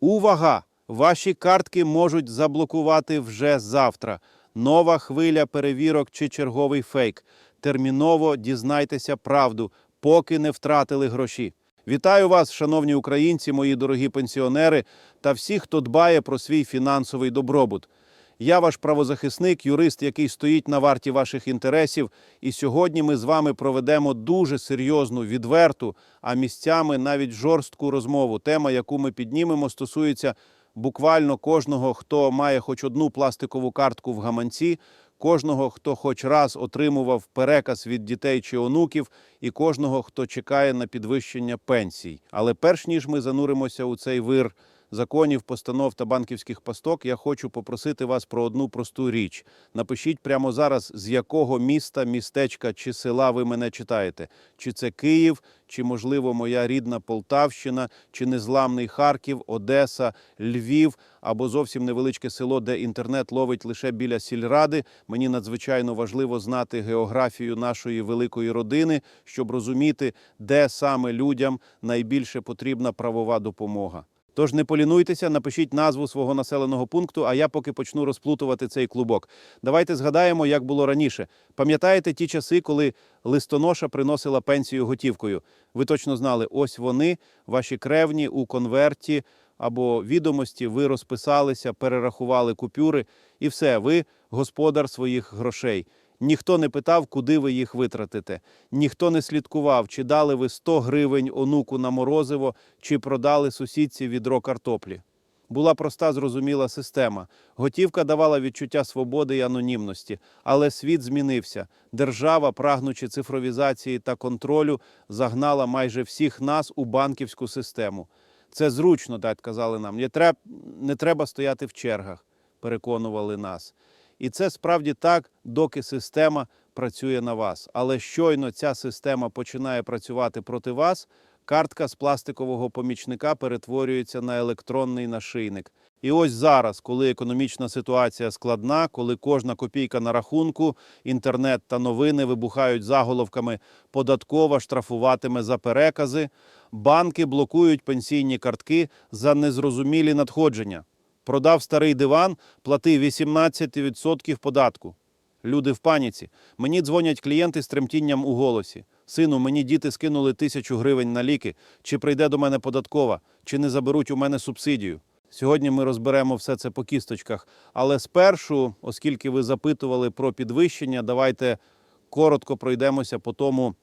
Увага! Ваші картки можуть заблокувати вже завтра. Нова хвиля перевірок чи черговий фейк. Терміново дізнайтеся правду, поки не втратили гроші. Вітаю вас, шановні українці, мої дорогі пенсіонери та всі, хто дбає про свій фінансовий добробут. Я ваш правозахисник, юрист, який стоїть на варті ваших інтересів. І сьогодні ми з вами проведемо дуже серйозну, відверту, а місцями навіть жорстку розмову. Тема, яку ми піднімемо, стосується буквально кожного, хто має хоч одну пластикову картку в гаманці, кожного, хто хоч раз отримував переказ від дітей чи онуків, і кожного, хто чекає на підвищення пенсій. Але перш ніж ми зануримося у цей вир законів, постанов та банківських пасток, я хочу попросити вас про одну просту річ. Напишіть прямо зараз, з якого міста, містечка чи села ви мене читаєте. Чи це Київ, чи, можливо, моя рідна Полтавщина, чи незламний Харків, Одеса, Львів або зовсім невеличке село, де інтернет ловить лише біля сільради. Мені надзвичайно важливо знати географію нашої великої родини, щоб розуміти, де саме людям найбільше потрібна правова допомога. Тож не полінуйтеся, напишіть назву свого населеного пункту, а я поки почну розплутувати цей клубок. Давайте згадаємо, як було раніше. Пам'ятаєте ті часи, коли листоноша приносила пенсію готівкою? Ви точно знали, ось вони, ваші кревні у конверті або відомості, ви розписалися, перерахували купюри, і все, ви господар своїх грошей. Ніхто не питав, куди ви їх витратите. Ніхто не слідкував, чи дали ви 100 гривень онуку на морозиво, чи продали сусідці відро картоплі. Була проста зрозуміла система. Готівка давала відчуття свободи і анонімності, але світ змінився. Держава, прагнучи цифровізації та контролю, загнала майже всіх нас у банківську систему. Це зручно, так казали нам. Не треба, не треба стояти в чергах, переконували нас. І це справді так, доки система працює на вас. Але щойно ця система починає працювати проти вас, картка з пластикового помічника перетворюється на електронний нашийник. І ось зараз, коли економічна ситуація складна, коли кожна копійка на рахунку, інтернет та новини вибухають заголовками податкова штрафуватиме за перекази, банки блокують пенсійні картки за незрозумілі надходження. Продав старий диван, плати 18% податку. Люди в паніці. Мені дзвонять клієнти з тремтінням у голосі. Сину, мені діти скинули тисячу гривень на ліки. Чи прийде до мене податкова, чи не заберуть у мене субсидію? Сьогодні ми розберемо все це по кісточках. Але спершу, оскільки ви запитували про підвищення, давайте коротко пройдемося по тому,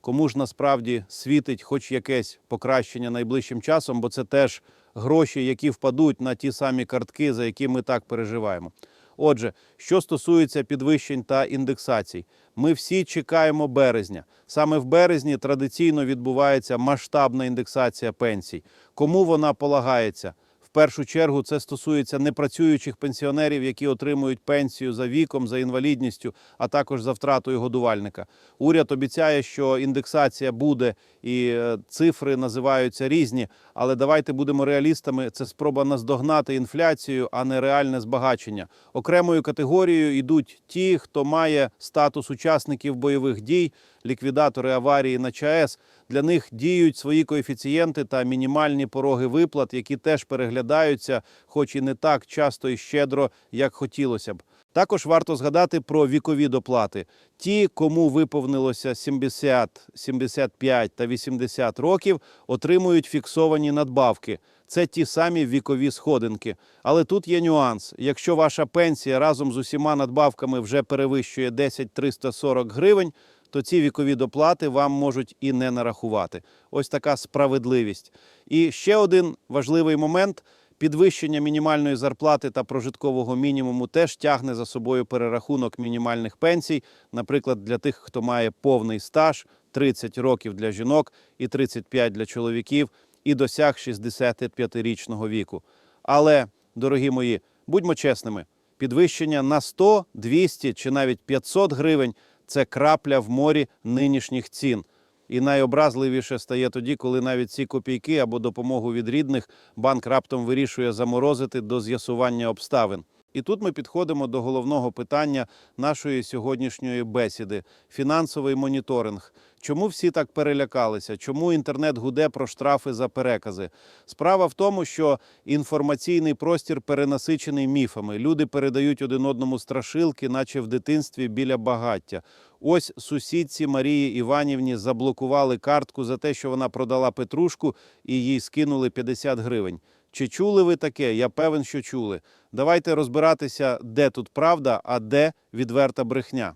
кому ж насправді світить хоч якесь покращення найближчим часом, бо це теж гроші, які впадуть на ті самі картки, за які ми так переживаємо. Отже, що стосується підвищень та індексацій, ми всі чекаємо березня. Саме в березні традиційно відбувається масштабна індексація пенсій. Кому вона полагається? Першу чергу це стосується непрацюючих пенсіонерів, які отримують пенсію за віком, за інвалідністю, а також за втратою годувальника. Уряд обіцяє, що індексація буде, і е, цифри називаються різні. Але давайте будемо реалістами. Це спроба наздогнати інфляцію, а не реальне збагачення. Окремою категорією йдуть ті, хто має статус учасників бойових дій, ліквідатори аварії на ЧАЕС. Для них діють свої коефіцієнти та мінімальні пороги виплат, які теж переглядаються, хоч і не так часто і щедро, як хотілося б. Також варто згадати про вікові доплати. Ті, кому виповнилося 70, 75 та 80 років, отримують фіксовані надбавки. Це ті самі вікові сходинки. Але тут є нюанс. Якщо ваша пенсія разом з усіма надбавками вже перевищує 10 340 гривень, то ці вікові доплати вам можуть і не нарахувати. Ось така справедливість. І ще один важливий момент. Підвищення мінімальної зарплати та прожиткового мінімуму теж тягне за собою перерахунок мінімальних пенсій, наприклад, для тих, хто має повний стаж 30 років для жінок і 35 для чоловіків, і досяг 65-річного віку. Але, дорогі мої, будьмо чесними, підвищення на 100, 200 чи навіть 500 гривень це крапля в морі нинішніх цін. І найобразливіше стає тоді, коли навіть ці копійки або допомогу від рідних банк раптом вирішує заморозити до з'ясування обставин. І тут ми підходимо до головного питання нашої сьогоднішньої бесіди фінансовий моніторинг. Чому всі так перелякалися? Чому інтернет гуде про штрафи за перекази? Справа в тому, що інформаційний простір перенасичений міфами. Люди передають один одному страшилки, наче в дитинстві біля багаття. Ось сусідці Марії Іванівні заблокували картку за те, що вона продала петрушку і їй скинули 50 гривень. Чи чули ви таке? Я певен, що чули. Давайте розбиратися, де тут правда, а де відверта брехня.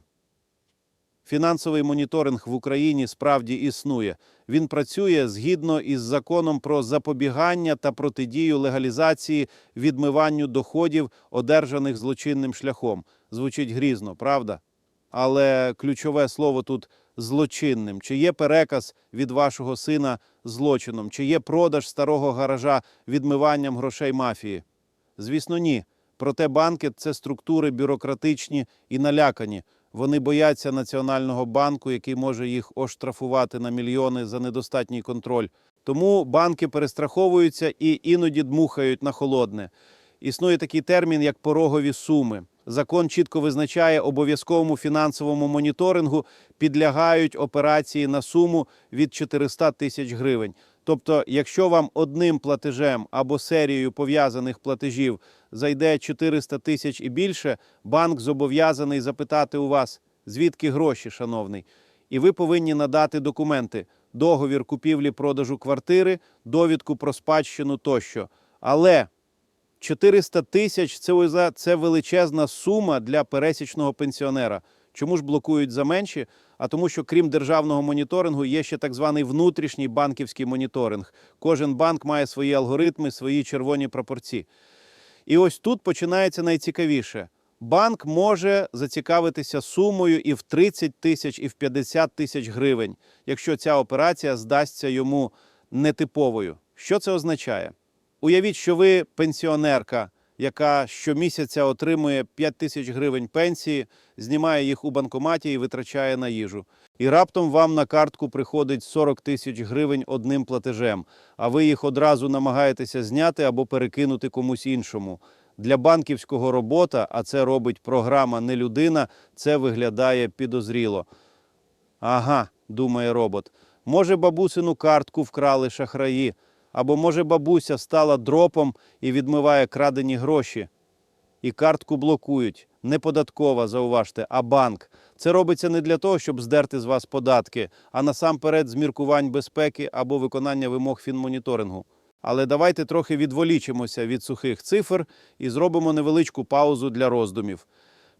Фінансовий моніторинг в Україні справді існує. Він працює згідно із законом про запобігання та протидію легалізації відмиванню доходів, одержаних злочинним шляхом. Звучить грізно, правда? Але ключове слово тут злочинним. Чи є переказ від вашого сина злочином? Чи є продаж старого гаража відмиванням грошей мафії? Звісно, ні. Проте банки це структури бюрократичні і налякані. Вони бояться Національного банку, який може їх оштрафувати на мільйони за недостатній контроль. Тому банки перестраховуються і іноді дмухають на холодне. Існує такий термін, як порогові суми. Закон чітко визначає обов'язковому фінансовому моніторингу підлягають операції на суму від 400 тисяч гривень. Тобто, якщо вам одним платежем або серією пов'язаних платежів зайде 400 тисяч і більше, банк зобов'язаний запитати у вас, звідки гроші, шановний. І ви повинні надати документи: договір купівлі-продажу квартири, довідку про спадщину тощо. Але 400 тисяч це, це величезна сума для пересічного пенсіонера. Чому ж блокують за менші? А тому, що крім державного моніторингу, є ще так званий внутрішній банківський моніторинг. Кожен банк має свої алгоритми, свої червоні прапорці. І ось тут починається найцікавіше. Банк може зацікавитися сумою і в 30 тисяч, і в 50 тисяч гривень, якщо ця операція здасться йому нетиповою. Що це означає? Уявіть, що ви пенсіонерка, яка щомісяця отримує 5 тисяч гривень пенсії, знімає їх у банкоматі і витрачає на їжу. І раптом вам на картку приходить 40 тисяч гривень одним платежем, а ви їх одразу намагаєтеся зняти або перекинути комусь іншому. Для банківського робота, а це робить програма не людина, це виглядає підозріло. Ага, думає робот. Може, бабусину картку вкрали шахраї, або може бабуся стала дропом і відмиває крадені гроші. І картку блокують. Не податкова, зауважте, а банк. Це робиться не для того, щоб здерти з вас податки, а насамперед з міркувань безпеки або виконання вимог фінмоніторингу. Але давайте трохи відволічимося від сухих цифр і зробимо невеличку паузу для роздумів.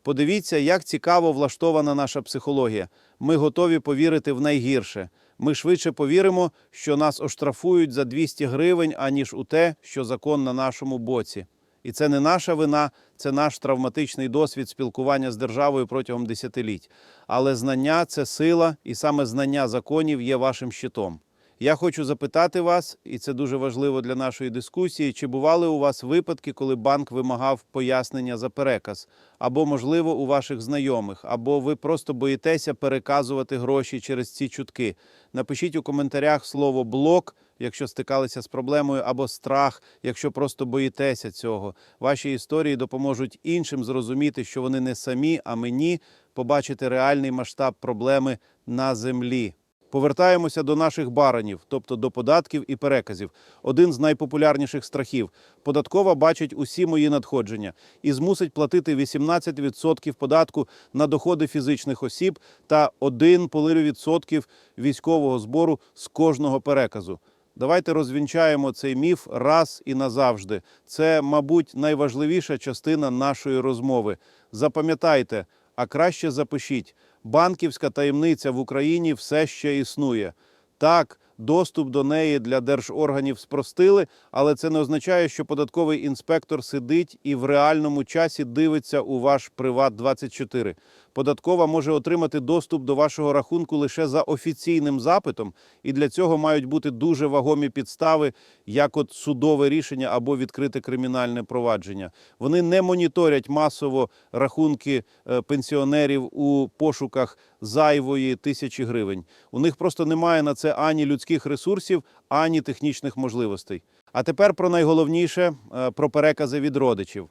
Подивіться, як цікаво влаштована наша психологія. Ми готові повірити в найгірше. Ми швидше повіримо, що нас оштрафують за 200 гривень, аніж у те, що закон на нашому боці. І це не наша вина, це наш травматичний досвід спілкування з державою протягом десятиліть. Але знання це сила, і саме знання законів є вашим щитом. Я хочу запитати вас, і це дуже важливо для нашої дискусії, чи бували у вас випадки, коли банк вимагав пояснення за переказ, або, можливо, у ваших знайомих, або ви просто боїтеся переказувати гроші через ці чутки. Напишіть у коментарях слово блок, якщо стикалися з проблемою, або страх, якщо просто боїтеся цього. Ваші історії допоможуть іншим зрозуміти, що вони не самі, а мені побачити реальний масштаб проблеми на землі. Повертаємося до наших баранів, тобто до податків і переказів. Один з найпопулярніших страхів. Податкова бачить усі мої надходження і змусить платити 18% податку на доходи фізичних осіб та 1,5% військового збору з кожного переказу. Давайте розвінчаємо цей міф раз і назавжди. Це, мабуть, найважливіша частина нашої розмови. Запам'ятайте, а краще запишіть: банківська таємниця в Україні все ще існує. Так, доступ до неї для держорганів спростили, але це не означає, що податковий інспектор сидить і в реальному часі дивиться у ваш Приват 24 Податкова може отримати доступ до вашого рахунку лише за офіційним запитом, і для цього мають бути дуже вагомі підстави, як от судове рішення або відкрите кримінальне провадження. Вони не моніторять масово рахунки е, пенсіонерів у пошуках зайвої тисячі гривень. У них просто немає на це ані людських ресурсів, ані технічних можливостей. А тепер про найголовніше е, про перекази від родичів.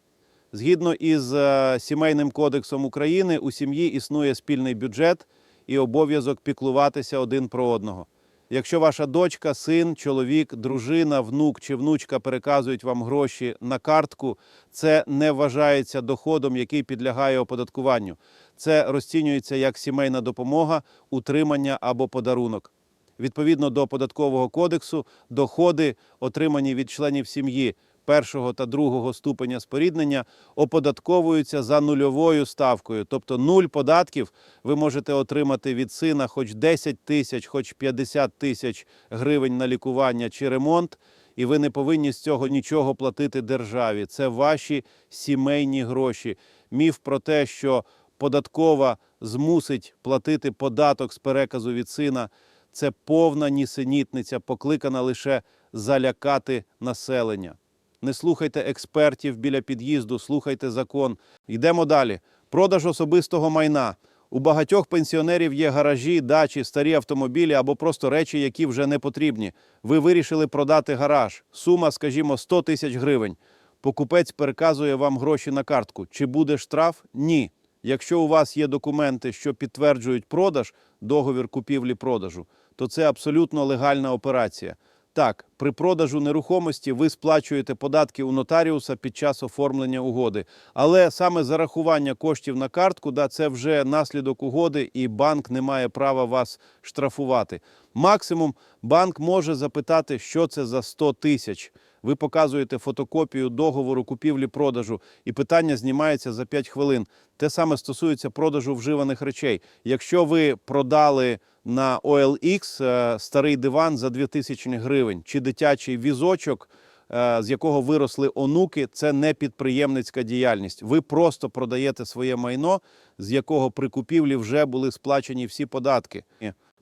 Згідно із е, сімейним кодексом України, у сім'ї існує спільний бюджет і обов'язок піклуватися один про одного. Якщо ваша дочка, син, чоловік, дружина, внук чи внучка переказують вам гроші на картку, це не вважається доходом, який підлягає оподаткуванню. Це розцінюється як сімейна допомога, утримання або подарунок. Відповідно до податкового кодексу, доходи, отримані від членів сім'ї першого та другого ступеня споріднення, оподатковуються за нульовою ставкою. Тобто нуль податків ви можете отримати від сина хоч 10 тисяч, хоч 50 тисяч гривень на лікування чи ремонт, і ви не повинні з цього нічого платити державі. Це ваші сімейні гроші. Міф про те, що податкова змусить платити податок з переказу від сина. Це повна нісенітниця, покликана лише залякати населення. Не слухайте експертів біля під'їзду, слухайте закон. Йдемо далі. Продаж особистого майна. У багатьох пенсіонерів є гаражі, дачі, старі автомобілі або просто речі, які вже не потрібні. Ви вирішили продати гараж. Сума, скажімо, 100 тисяч гривень. Покупець переказує вам гроші на картку. Чи буде штраф? Ні. Якщо у вас є документи, що підтверджують продаж, договір купівлі-продажу, то це абсолютно легальна операція. Так, при продажу нерухомості ви сплачуєте податки у нотаріуса під час оформлення угоди. Але саме зарахування коштів на картку, да, це вже наслідок угоди, і банк не має права вас штрафувати. Максимум банк може запитати, що це за 100 тисяч. Ви показуєте фотокопію договору купівлі-продажу, і питання знімається за 5 хвилин. Те саме стосується продажу вживаних речей. Якщо ви продали на OLX е, старий диван за 2000 гривень чи дитячий візочок, е, з якого виросли онуки, це не підприємницька діяльність. Ви просто продаєте своє майно, з якого при купівлі вже були сплачені всі податки.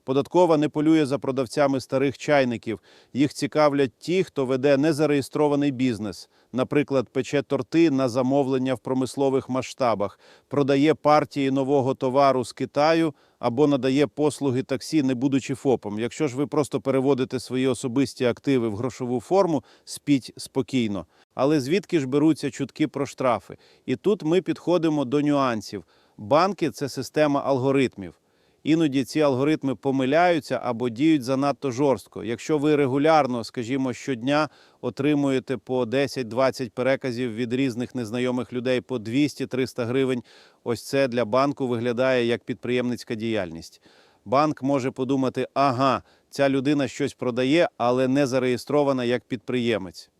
Податкова не полює за продавцями старих чайників. Їх цікавлять ті, хто веде незареєстрований бізнес, наприклад, пече торти на замовлення в промислових масштабах, продає партії нового товару з Китаю або надає послуги таксі, не будучи ФОПом. Якщо ж ви просто переводите свої особисті активи в грошову форму, спіть спокійно. Але звідки ж беруться чутки про штрафи? І тут ми підходимо до нюансів. Банки це система алгоритмів. Іноді ці алгоритми помиляються або діють занадто жорстко. Якщо ви регулярно, скажімо, щодня отримуєте по 10-20 переказів від різних незнайомих людей по 200-300 гривень, ось це для банку виглядає як підприємницька діяльність. Банк може подумати, ага, ця людина щось продає, але не зареєстрована як підприємець.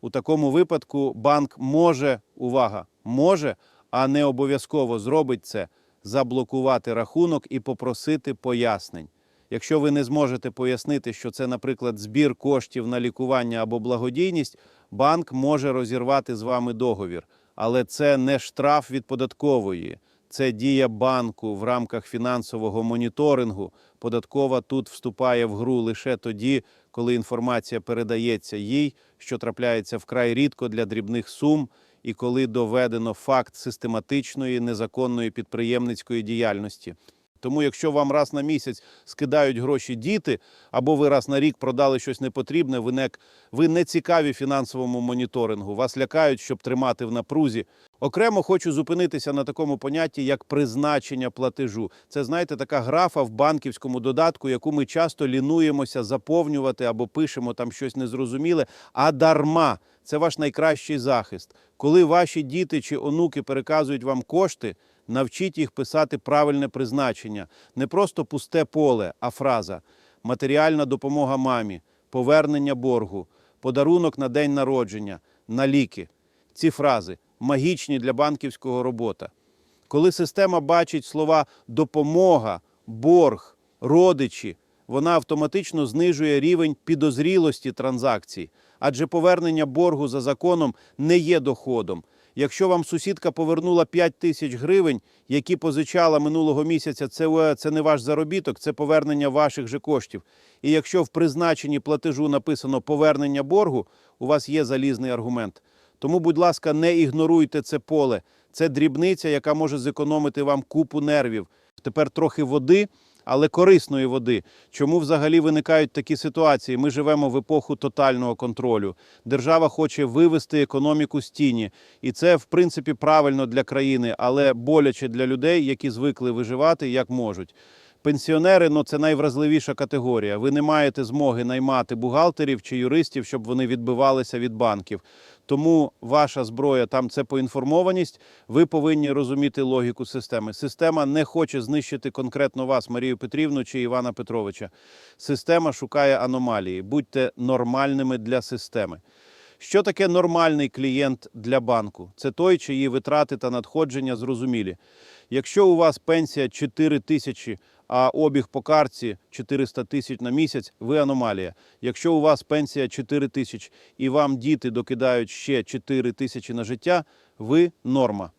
У такому випадку банк може, увага, може, а не обов'язково зробить це заблокувати рахунок і попросити пояснень. Якщо ви не зможете пояснити, що це, наприклад, збір коштів на лікування або благодійність, банк може розірвати з вами договір. Але це не штраф від податкової, це дія банку в рамках фінансового моніторингу. Податкова тут вступає в гру лише тоді, коли інформація передається їй, що трапляється вкрай рідко для дрібних сум і коли доведено факт систематичної незаконної підприємницької діяльності. Тому, якщо вам раз на місяць скидають гроші діти, або ви раз на рік продали щось непотрібне, ви не, ви не цікаві фінансовому моніторингу, вас лякають, щоб тримати в напрузі. Окремо хочу зупинитися на такому понятті, як призначення платежу. Це, знаєте, така графа в банківському додатку, яку ми часто лінуємося заповнювати або пишемо там щось незрозуміле, а дарма. Це ваш найкращий захист. Коли ваші діти чи онуки переказують вам кошти, навчіть їх писати правильне призначення. Не просто пусте поле, а фраза матеріальна допомога мамі, повернення боргу, подарунок на день народження, на ліки. Ці фрази магічні для банківського робота. Коли система бачить слова допомога, борг, родичі, вона автоматично знижує рівень підозрілості транзакцій, адже повернення боргу за законом не є доходом. Якщо вам сусідка повернула 5 тисяч гривень, які позичала минулого місяця, це, е, це не ваш заробіток, це повернення ваших же коштів. І якщо в призначенні платежу написано повернення боргу, у вас є залізний аргумент. Тому, будь ласка, не ігноруйте це поле. Це дрібниця, яка може зекономити вам купу нервів. Тепер трохи води, але корисної води. Чому взагалі виникають такі ситуації? Ми живемо в епоху тотального контролю. Держава хоче вивести економіку з тіні, і це в принципі правильно для країни, але боляче для людей, які звикли виживати як можуть. Пенсіонери ну це найвразливіша категорія. Ви не маєте змоги наймати бухгалтерів чи юристів, щоб вони відбивалися від банків. Тому ваша зброя там це поінформованість. Ви повинні розуміти логіку системи. Система не хоче знищити конкретно вас, Марію Петрівну чи Івана Петровича. Система шукає аномалії. Будьте нормальними для системи. Що таке нормальний клієнт для банку? Це той, чиї витрати та надходження зрозумілі. Якщо у вас пенсія 4 тисячі, а обіг по картці 400 тисяч на місяць, ви аномалія. Якщо у вас пенсія 4 тисячі і вам діти докидають ще 4 тисячі на життя, ви норма.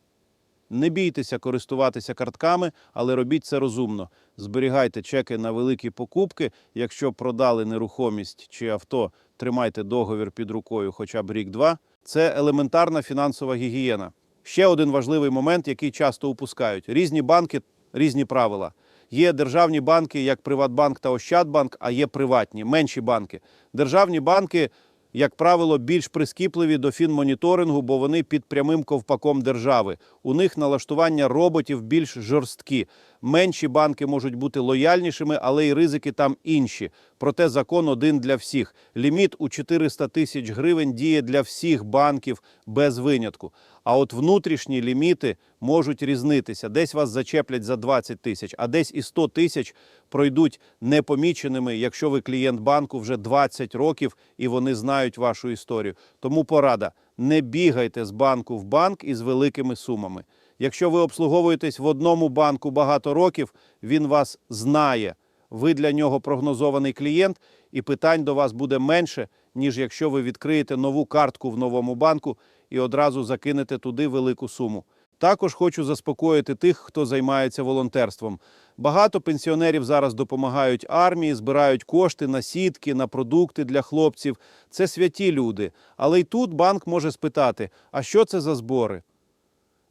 Не бійтеся користуватися картками, але робіть це розумно. Зберігайте чеки на великі покупки. Якщо продали нерухомість чи авто, тримайте договір під рукою хоча б рік-два. Це елементарна фінансова гігієна. Ще один важливий момент, який часто упускають: різні банки, різні правила. Є державні банки, як Приватбанк та Ощадбанк, а є приватні, менші банки. Державні банки, як правило, більш прискіпливі до фінмоніторингу, бо вони під прямим ковпаком держави. У них налаштування роботів більш жорсткі. Менші банки можуть бути лояльнішими, але й ризики там інші. Проте закон один для всіх. Ліміт у 400 тисяч гривень діє для всіх банків без винятку. А от внутрішні ліміти можуть різнитися. Десь вас зачеплять за 20 тисяч, а десь і 100 тисяч пройдуть непоміченими, якщо ви клієнт банку вже 20 років і вони знають вашу історію. Тому порада: не бігайте з банку в банк із великими сумами. Якщо ви обслуговуєтесь в одному банку багато років, він вас знає. Ви для нього прогнозований клієнт, і питань до вас буде менше, ніж якщо ви відкриєте нову картку в новому банку і одразу закинете туди велику суму. Також хочу заспокоїти тих, хто займається волонтерством. Багато пенсіонерів зараз допомагають армії, збирають кошти на сітки, на продукти для хлопців. Це святі люди. Але й тут банк може спитати: а що це за збори?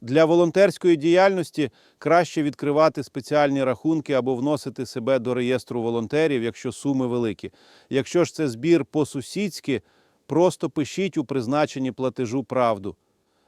Для волонтерської діяльності краще відкривати спеціальні рахунки або вносити себе до реєстру волонтерів, якщо суми великі. Якщо ж це збір по-сусідськи, просто пишіть у призначенні платежу правду.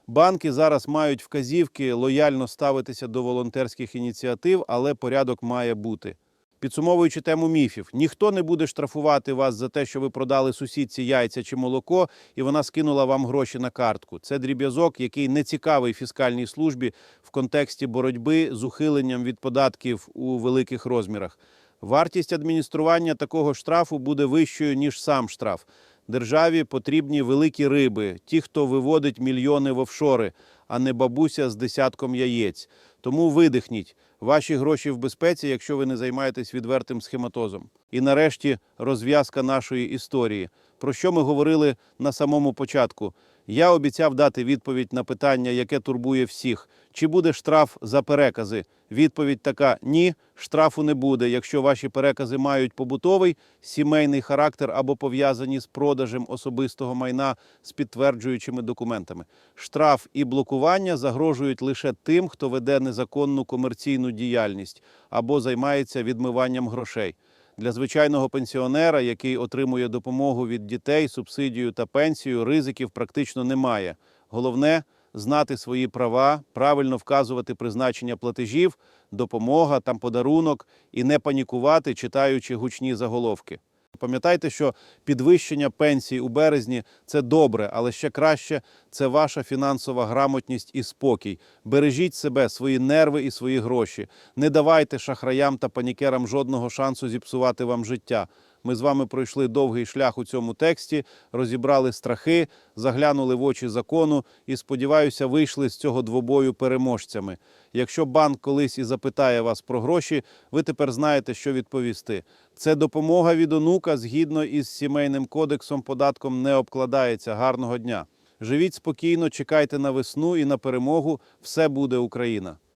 Банки зараз мають вказівки лояльно ставитися до волонтерських ініціатив, але порядок має бути. Підсумовуючи тему міфів, ніхто не буде штрафувати вас за те, що ви продали сусідці яйця чи молоко, і вона скинула вам гроші на картку. Це дріб'язок, який не цікавий фіскальній службі в контексті боротьби з ухиленням від податків у великих розмірах. Вартість адміністрування такого штрафу буде вищою ніж сам штраф. Державі потрібні великі риби, ті, хто виводить мільйони в офшори, а не бабуся з десятком яєць. Тому видихніть. Ваші гроші в безпеці, якщо ви не займаєтесь відвертим схематозом. І нарешті розв'язка нашої історії. Про що ми говорили на самому початку? Я обіцяв дати відповідь на питання, яке турбує всіх: чи буде штраф за перекази? Відповідь така: ні, штрафу не буде, якщо ваші перекази мають побутовий сімейний характер або пов'язані з продажем особистого майна з підтверджуючими документами. Штраф і блокування загрожують лише тим, хто веде незаконну комерційну діяльність або займається відмиванням грошей. Для звичайного пенсіонера, який отримує допомогу від дітей, субсидію та пенсію, ризиків практично немає. Головне знати свої права, правильно вказувати призначення платежів, допомога, там подарунок і не панікувати, читаючи гучні заголовки. Пам'ятайте, що підвищення пенсій у березні це добре, але ще краще це ваша фінансова грамотність і спокій. Бережіть себе, свої нерви і свої гроші. Не давайте шахраям та панікерам жодного шансу зіпсувати вам життя. Ми з вами пройшли довгий шлях у цьому тексті, розібрали страхи, заглянули в очі закону і, сподіваюся, вийшли з цього двобою переможцями. Якщо банк колись і запитає вас про гроші, ви тепер знаєте, що відповісти. Це допомога від онука згідно із сімейним кодексом, податком не обкладається. Гарного дня! Живіть спокійно, чекайте на весну і на перемогу. Все буде Україна.